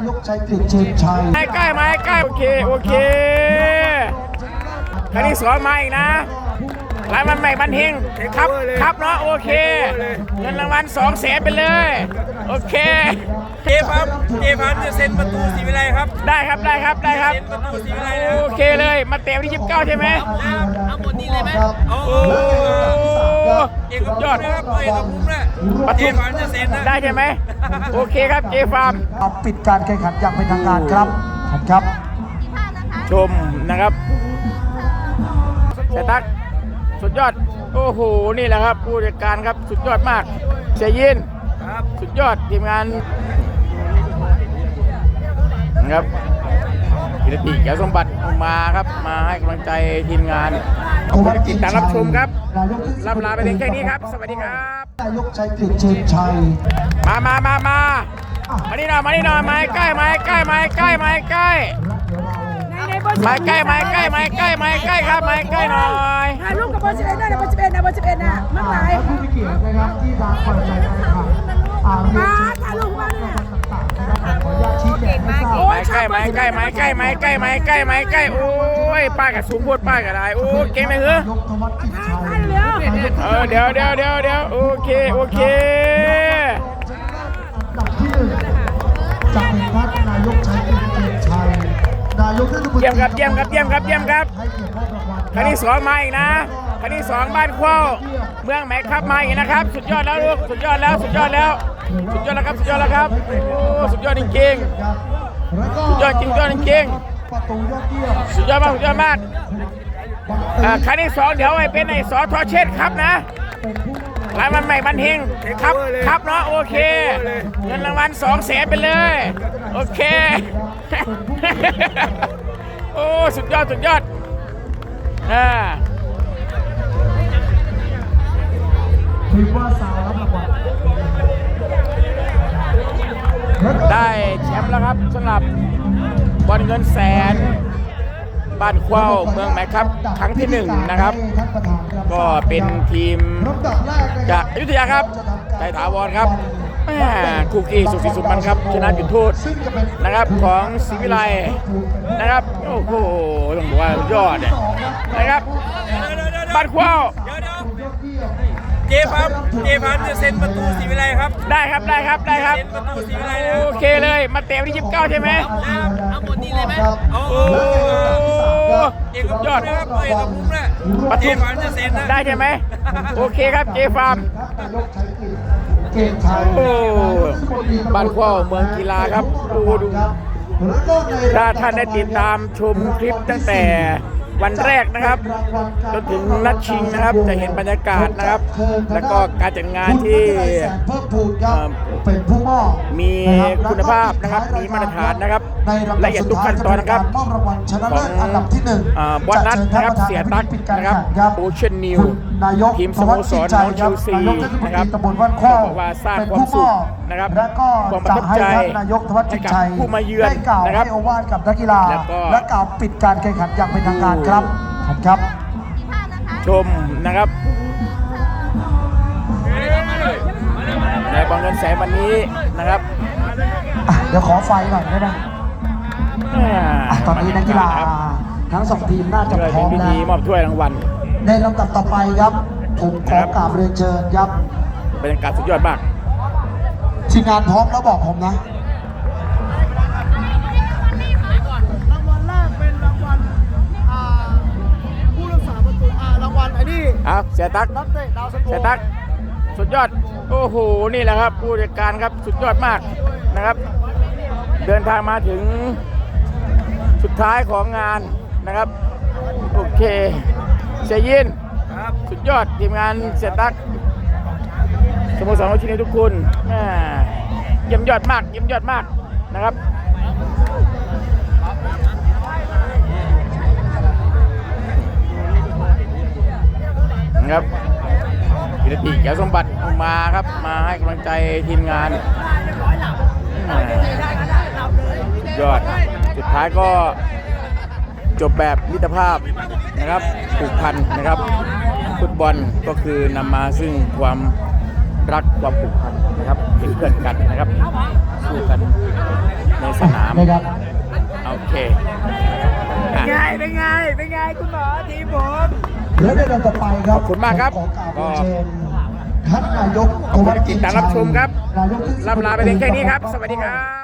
ายกชัยกฤษเชนชัยใกล้ไหมใกล้โอเคโอเคครั้งที่สองมาอีกนะ รายมันใหม่บันเฮงครับครับเนาะโอเคเงินรางวัลสองแสนไปเลย โอเคเจพัมเจพัมจะเซ็นประตูศรีวิไลครับ ได้ครับได้ครับได้ครับเซ็นประตูศรีวิไลนะโอเคเลยมาเตะวันที่ยี่สิบเก้าใช่ไหมเอาหมดนี่เลยไหมเอาโอ้เอกยอดนะครับเอกภูมินะเจพัมจะเซ็นนะได้ใช่ไหมโอเคครับเจฟาร์มเอาปิดการแข่งขันอย่างเป็นทางการครับขอบคุณครับ ชมนะครับเสยตัก สุดยอด โอ้โห นี่แหละครับ ผู้จัดการครับสุดยอดมากเสียยินครับสุดยอดทีมงานนะครับกิรติแก้วสมบัติมาครับ มาให้กำลังใจทีมงานขอบคุณที่ติดตามรับชมครับลำลาไปเพียงแค่นี้ครับ สวัสดีครับนายกชัยกฤษเชนชัยมามามามามานี่หน่อยมานี่หน่อยไม้ใกล้ไม้ใกล้ไม้ใกล้ไม้ใกล้ ไม้ใกล้ไม้ใกล้ไม้ใกล้ไม้ใกล้ครับไม้ใกล้หน่อยถ่ายรูปกับเบอร์สิบเอ็ดได้นะเบอร์สิบเอ็ดนะเบอร์สิบเอ็ดนะมากหลายผู้มีเกียรตินะครับที่ทางฝ่ายจัดการแข่งขันอ่าเรียนมาเชิญถ่ายรูปมาเนี่ยต่างๆนะครับขออนุญาตชี้แจงให้ทราบ ไม้ใกล้ไม้ใกล้ไม้ใกล้ไม้ใกล้ไม้ใกล้ไม้ใกล้โอ้ยป้ายกับสูงโพดป้ายกับได้โอ้เก่งเลยเหรอยกธวัฒน์กิจชัยถ่ายเร็วเออเดี๋ยวเดี๋ยวเดี๋ยวเดี๋ยวโอเคโอเค เตี้ยี่ยมครับเยี่ยมครับเยี่ยมครับเยี่ยมครับครั้งที่สองมาอีกนะครั้งที่สองบ้านเข้าเมืองไหมครับมาอีกนะครับ สุดยอดแล้วลูกสุดยอดแล้วสุดยอดแล้ว สุดยอดแล้วครับสุดยอดแล้วครับโอ้สุดยอดจริงครับแล้วก็สุดยอดจริงสุดยอดจริงๆสุดยอดมากสุดยอดมากครั้งที่สองเดี๋ยวไอ้เป็นไอ้สอทอเชษครับนะรายมันใหม่บันเฮงครับครับเนาะโอเคเงินรางวัลสองแสนไปเลย โอเค โอ้สุดยอดสุดยอดอ่าถือว่าสาวรับรางวัลแล้วก็ได้แชมป์แล้วครับสำหรับบอลเงินแสน บ้านเข้าเมืองไหมครับ ครั้งที่หนึ่งนะครับท่านประธานครับก็เป็นทีมลำดับแรกนะคจารักอยุธยาครับใจถาวรครับแม่ คุกกี้สุขสิสุขมันครับ ชนะจุดโทษซึ่งจะเป็นนะครับของศรีวิไลนะครับ โอ้โหต้องบอกว่ายอดเนี่ยนะครับบ้านเข้าเดี๋ยวเดี๋ยวเจพัมเจพัมจะเซ็นประตูศรีวิไลครับ ได้ครับได้ครับได้ครับเซ็นประตูศรีวิไลนะโอเคเลยมาเตะวันที่29ใช่ไหมเอาหมดนี่เลยไหมเอาโอ้เอกยอดนะครับเอกภูมินะปเจทุมพัมจะเซ็นนะได้ใช่ไหมโอเคครับเจฟาร์ม นายกชัยกฤษเกณฑ์ชัยโอ้บ้านเข้าเมืองกีฬาครับโอ้ดูแล้วก็ในถ้าท่านได้ติดตามชมคลิปตั้งแต่วันแรกนะครับจนถึงนัดชิงนะครับจะเห็นบรรยากาศนะครับ แล้วก็การจัดงานที่เพิ่มพูนครับเป็นผู้มอบมีนะครับคุณภาพนะครับมีมาตรฐานนะครับ ในลำดับละเอียดทุกขั้นตอนนะครับมอบรางวัลชนะเลิศอันดับที่หนึ่งอ่าบอสนัทนะครับจะเสียชิญตั๊ท่ากประธานนะครับครับโอเชียนนิวคุณนายกทีมสโมสรธน้วัองฒน์เชจิตลใจซีครับนายกเทศมนตนะครีรับตำบลบ้านข้อบอกว่าสร้างเป็นความผู้สุมขอบนะครับแล้วก็ความประทับใจจะให้ท่านนายกธวัฒน์จิตชัยให้กับผู้มาเยือนได้กล่าวนะครับให้โอวาทกับนักกีฬาแล้วก็และกล่าวปิดการแข่งขันอย่างเป็นทางการครับขอบคุณครับ ชมนะครับในบอลเงินแสนวันนี้นะครับอะเดี๋ยวขอไฟหน่อยได้ไหม อ่าอะตอนนี้นักกีฬาครับทั้งสองทีมน่าจะเพื่อพร้เป็อนมพิแล้ธีวมอบถ้วยรางวัลในลำดับต่อไปครับ ผมขอกราบเรียนเชิญครับบรรยากาศสุดยอดมาก ทีมงานพร้อมแล้วบอกผมนะ รางวัลแรกเป็นรางวัลอ่าผู้รักษาประตูอ่ารางวัลไอ้นี่เอาเสียตัก นักเตะดาวซันโวเสียตัก สุดยอด โอ้โห นี่แหละครับ ผู้จัดการครับ สุดยอดมากนะครับ เดินทางมาถึงสุ ดท้ายของงานนะครับ โอเคเสียยินครับสุดยอดทีมงานเสียตักสโมสรวชินีทุกคุณแม่เยี่ยมยอดมากเยี่ยมยอดมากนะครับนะครับกิรติแก้วสมบัติมาครับ มาให้กำลังใจทีมงานแม่สุด ยอด สุดท้ายก็จบแบบมิตรภาพนะครับผูกพันนะครับ ฟุตบอลก็คือนำมาซึ่งความรักความผูกพันนะครับเป็นเพื่อนกันนะครับสู้กันในสนามนะครับโอเคอะไงเป็นไงเป็นไงคุณหมอทีมผมและในลำต่อไปครับขอบคุณมากครับขอกราบเรียนเชิญท่านนายกขอบคุณที่ติดตามรับชมครับนายกเทศมนตรีลำลาไปเพียงแค่นี้ครับ สวัสดีครับ